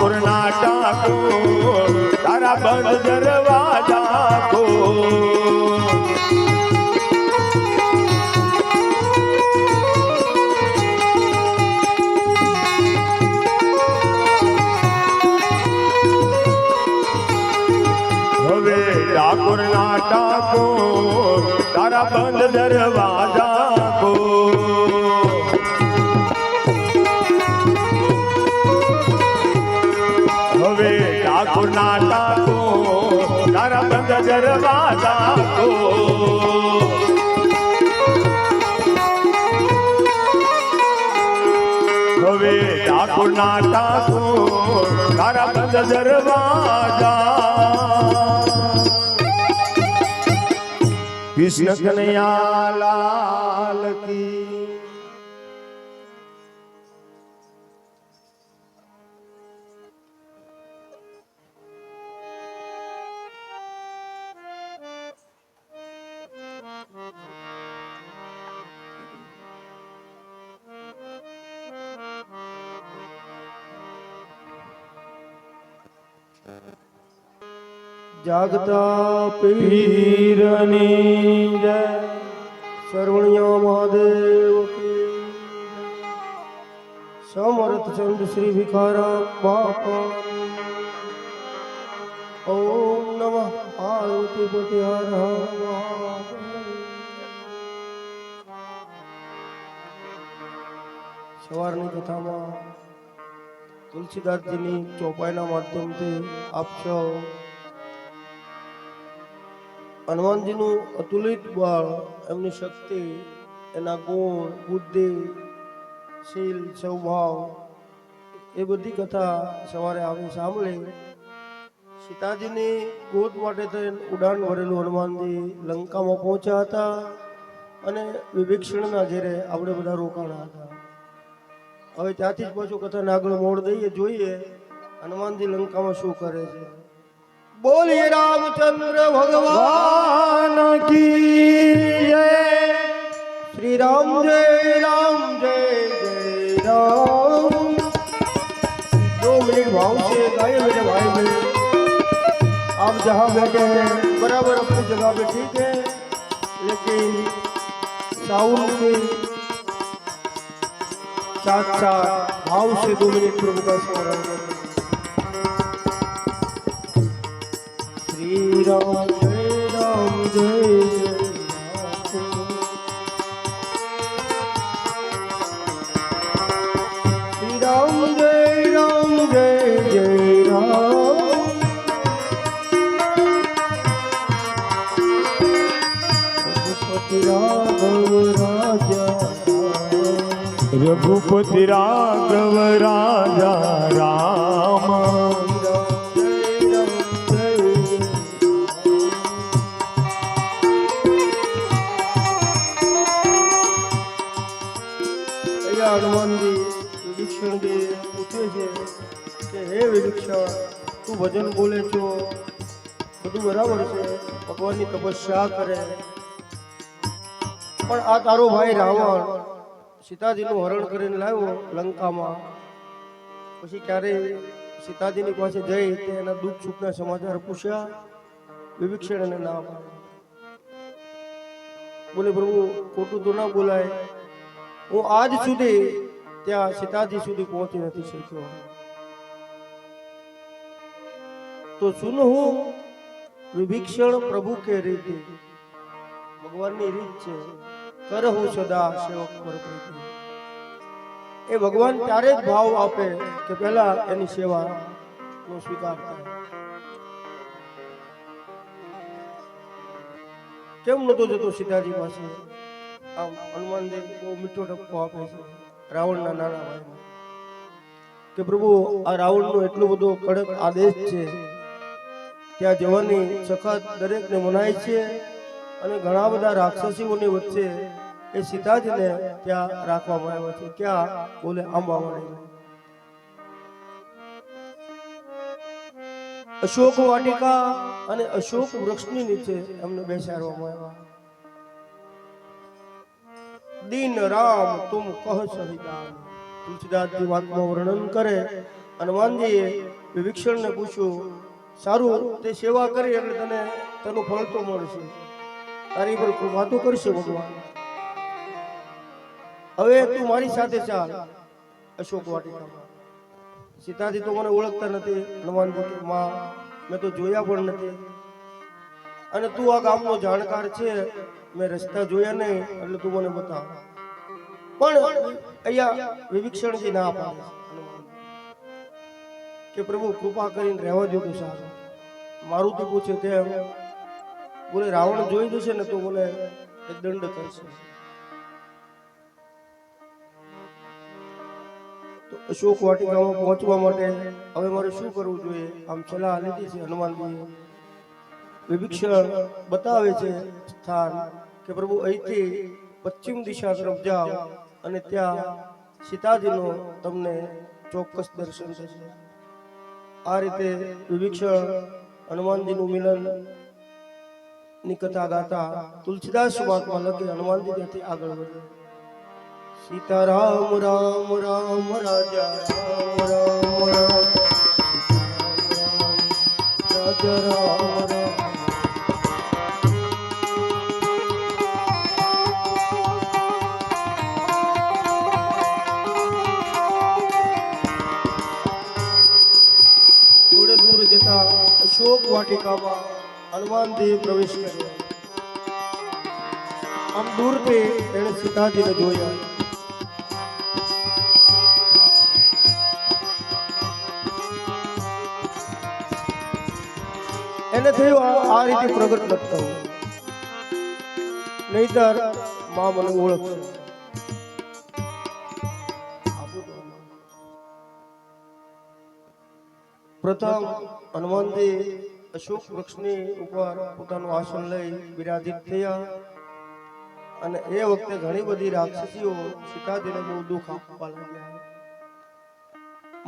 ના ઠાકોર તારા બંધ દરવાજા કો હવે ઠાકોર ના ઠાકોર તારા બંધ દરવાજા ઠાકોર ટાકો તારા બંધ દરવાજા કૃષ્ણ કનૈયા લાલ કી જાગતા પીરની જય સરવણિયા મહાદેવ. સમર્થ ચંદ શ્રી ભિખારા બાપા ઓમ નમઃ પાર્વતી પતિ હર સવારની કથામાં તુલસીદાસજીની ચોપાઈના માધ્યમથી આપશો હનુમાનજીનું અતુલિત બળ, એમની શક્તિ, એના ગુણ, બુદ્ધિ, શીલ, સ્વભાવ, એ બધી કથા સવારે આવી સાંભળી. સીતાજીની ગોદ માટે થઈને ઉડાન ભરેલું હનુમાનજી લંકામાં પહોંચ્યા હતા અને વિભીક્ષણના ઘેરે આપણે બધા રોકાણા હતા. હવે ત્યાંથી જ પાછું કથાને આગળ મોડ દઈએ જોઈએ હનુમાનજી લંકામાં શું કરે છે બોલીએ રામચંદ્ર ભગવાન ભગવાન કી જય श्री राम जय राम जय जय राम दो मिनट भाव से गाइए मेरे भाई मेरे आप जहाँ बैठे हैं बराबर अपनी जगह पे ठीक है लेकिन साउंड के साथ साथ भाव से दो मिनट प्रभु का स्मरण करें श्री राम जय राम ભૂપતિ રાઘવ રાજા રામ. હનુમાનજી વિભીક્ષણજી પૂછે છે કે, હે વિભીક્ષણ તું ભજન બોલે છો? બધું બરાબર છે, ભગવાનની તપસ્યા કરે. પણ આ તારો ભાઈ રાવણ સીતાજીનું હરણ કરીને લાવ્યો લંકામાં. પછી ક્યારે સીતાજીની પાસે જઈ તે એના દુઃખ સુખના સમાચાર પૂછ્યા. વિભીક્ષણ એને બોલે, પ્રભુ, ખોટું તો ના બોલાય. હું આજ સુધી ત્યાં સીતાજી સુધી પહોંચી નથી શક્યો. તો સુન હું વિભીક્ષણ પ્રભુ કે રીતે? ભગવાનની રીત છે. કરહું સદા સેવક પર એ ભગવાન ત્યારે જ ભાવ આપે કે પહેલા એની સેવા નો સ્વીકાર કરે કેમ નતો જતો સીતાજી પાસે? આમ હનુમાનદેવ બહુ મીઠો ટપકો આપે છે રાવણના નાના ભાઈ કે પ્રભુ, આ રાવણનો એટલો બધો કડક આદેશ છે, ત્યાં જવાની સખત દરેકને મનાય છે અને ઘણા બધા રાક્ષસીઓની વચ્ચે એ સીતાજીને ત્યાં રાખવામાં આવ્યો છે. ક્યાં? બોલે આંબાવાડી અશોક વાટિકા અને અશોક વૃક્ષની નીચે એમને બેસાડવામાં આવ્યા. દિન રામ તુમ કહ સહિદાન તુલસીદાસજી વાતમાં વર્ણન કરે હનુમાનજીએ વિભીક્ષણને પૂછ્યું, સારું, તે સેવા કરી એટલે તને, તેનું ફળ તો મળશે. તારી પર કૃપા તો કરશે ભગવાન. હવે તું મારી સાથે ચાલ, અશોક વાટિકામાં. સીતાજી તો મને ઓળખતા નથી, હનુમાનમાં મેં તો જોયા પણ નથી. અને તું આ ગામનો જાણકાર છે, મેં રસ્તા જોયા નહીં, એટલે તું મને બતાવ. પણ અહીંયા વિભીક્ષણજી ના પાડે કે પ્રભુ, કૃપા કરીને રહેવા દો તું મારું તો પૂછે તેમ, બોલે, રાવણ જોઈ જશે ને તો બોલે દંડ કરશે. અશોક વાટિકામાં પહોંચવા માટે હવે મારે શું કરવું જોઈએ? આમ સલાહ લીધી છે હનુમાનજીએ. વિભીક્ષણ બતાવે છે સ્થાન કે પ્રભુ અહીંથી પશ્ચિમ દિશા તરફ જાઓ અને ત્યાં સીતાજીનો તમને ચોક્કસ દર્શન થશે. આ રીતે વિભીક્ષણ હનુમાનજીનું મિલનની કથા ગાતા તુલસીદાસ સુવાતમાં લખી હનુમાનજી ત્યાંથી આગળ વધે. સીતારામ, રામ રામ, રાજા, રામ રામ રામ. રાજા, રામ રામ. થોડે દૂર જતા અશોક વાટિકામાં હનુમાનદેવ પ્રવેશ કર્યો. આમ દૂરથી તેણે સીતાજીને જોયા. એને થયું આ રીતે પ્રગટ કરતા નહીતર મા મને ઓળખશે. પ્રથમ હનુમાનજી અશોક વૃક્ષની ઉપર પોતાનું આસન લઈ બિરાજિત થયા અને એ વખતે ઘણી બધી રાક્ષસીઓ સીતાજીને બહુ દુઃખ આપવા લાગ્યા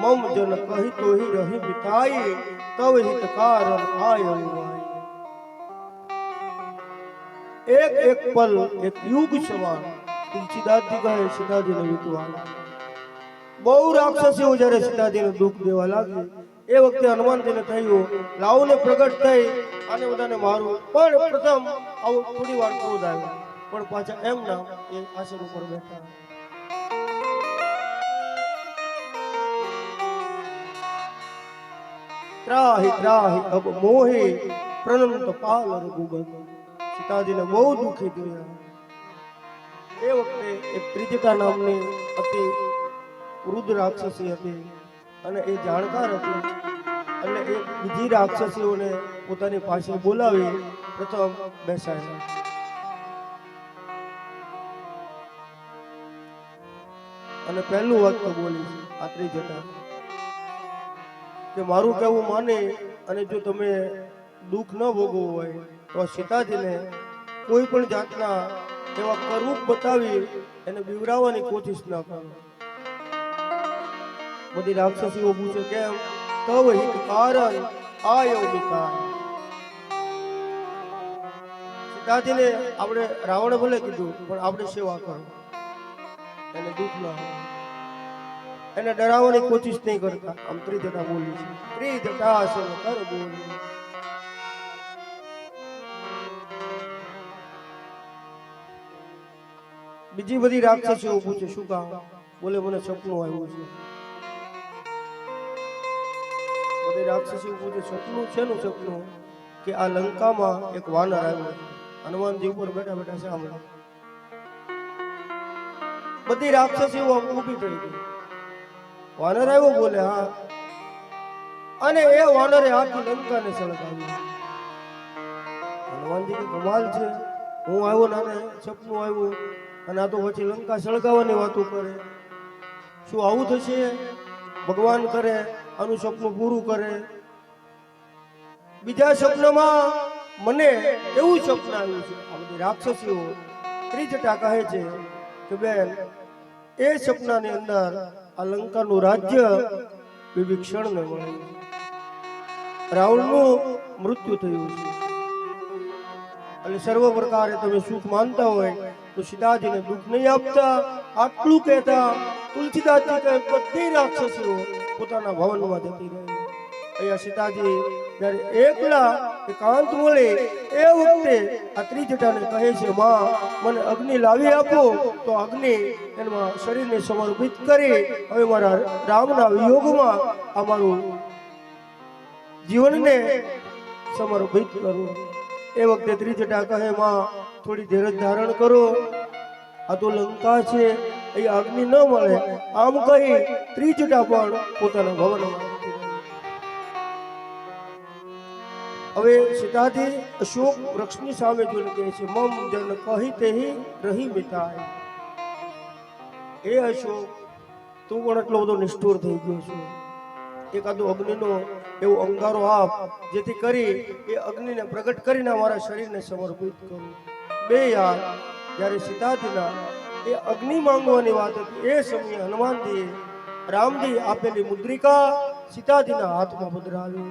મમ જન કહી તો હી રહી બિતાઈ તવ હિત કારણ આય એક એક પલ એક યુગ સમાન તુલસીદાસજી કહે સીતાજીને વીતવા બહુ રાક્ષસીઓ જ્યારે સીતાજીને દુઃખ દેવા લાગી. એ વખતે હનુમાનજીને થયું લાવને પ્રગટ થઈ અને બધાને મારું. પણ પ્રથમ આવું થોડી વાર ક્રોધ આવ્યો પણ પાછા એમ ના એ આસન ઉપર બેઠા. ત્રાહી ત્રાહી અબ મોહે પ્રનંત પાલ રઘુગત સીતાજીને બહુ દુઃખી જોયા એ વખતે એક ત્રિજટા નામની અતિ વૃદ્ધ રાક્ષસી હતી અને એ જાણકાર હતી. અને એ બીજી રાક્ષસીઓને પોતાની પાસે બોલાવી પ્રથમ બેસાડ્યા. અને પહેલું તો બોલી છે આ ત્રિજટા કે મારું કહેવું માને અને જો તમે દુઃખ ન ભોગવવું હોય, તો સીતાજીને કોઈ પણ જાતના એવા કરવું બતાવી એને બીવરાવવાની કોશિશ ન કરો. બધી રાક્ષસીઓ પૂછે કેમ? તવ હિત કારણ આ વિકાર સીતાજીને આપણે રાવણે ભલે કીધું, પણ આપણે સેવા કરો. એને દુઃખ ન આવે એને ડરાવવાની કોશિશ નહીં કરતા. આમ ત્રિજટા બોલી છે. ત્રિજટા સર કર બોલી. બીજી બધી રાક્ષસીઓ છે શું કામ? બોલે, મને સપનું આવ્યું છે. બધી રાક્ષસીઓ છે સપનું છે નું સપનું? કે આ લંકામાં એક વાનર આવ્યો હનુમાનજી ઉપર બેઠા બેઠા સાંભળે. બધી રાક્ષસીઓ ઊભી થઈ ગઈ. વાનર આવ્યો બોલે, હા. અને એ વાનરે આખી લંકાને સળગાવી. હનુમાનજી કમાલ છે. હું આવ્યો નાને, સપનું આવ્યું. અને આ તો પછી લંકા સળગાવવાની વાતો કરે. શું આવું થશે? ભગવાન કરે, આનું સપનું પૂરું કરે. બીજા સપનામાં મને એવું સપન આવ્યું છે. આ બધી રાક્ષસીઓ ત્રીજટા કહે છે કે, બેન, એ સપનાની અંદર આ લંકાનું રાજ્ય વિભીક્ષણને મળ્યું રાવણનું મૃત્યુ થયું છે. એટલે સર્વ પ્રકારે તમે સુખ માનતા હોય તો તો સીતાજીને દુઃખ નહીં આપતા. આટલું કહેતા તુલસીદાસજી કહે, બધી રાક્ષસીઓ પોતાના ભવનમાં જતી રહી અહીંયા સીતાજી જ્યારે એકલા એકાંત મળે એ વખતે આ ત્રિજટાને કહે છે, માં, મને અગ્નિ લાવી આપો. તો અગ્નિ એમાં શરીરને સમર્પિત કરી હવે મારા રામના વિયોગમાં આ મારું જીવનને સમર્પિત કરું. એ વખતે ત્રિજટા કહે, માં, થોડી ધીરજ ધારણ કરો. આ તો લંકા છે, અહીં અગ્નિ ન મળે. આમ કહી ત્રિજટા પણ પોતાના ભવનમાં હવે સીતાજી અશોક વૃક્ષની સામે જોઈને કહે છે, મમ જન કહી તે રહી મિતાય એ અશોક, તું પણ એટલો બધો નિષ્ઠુર થઈ ગયો છું. એકાદો અગ્નિનો એવો અંગારો આપ, જેથી કરી એ અગ્નિને પ્રગટ કરીને મારા શરીરને સમર્પિત કરું. બે યાર, જ્યારે સીતાજીના એ અગ્નિ માંગવાની વાત હતી, એ સમયે હનુમાનજીએ રામજી આપેલી મુદ્રિકા સીતાજીના હાથમાં પધરાવી.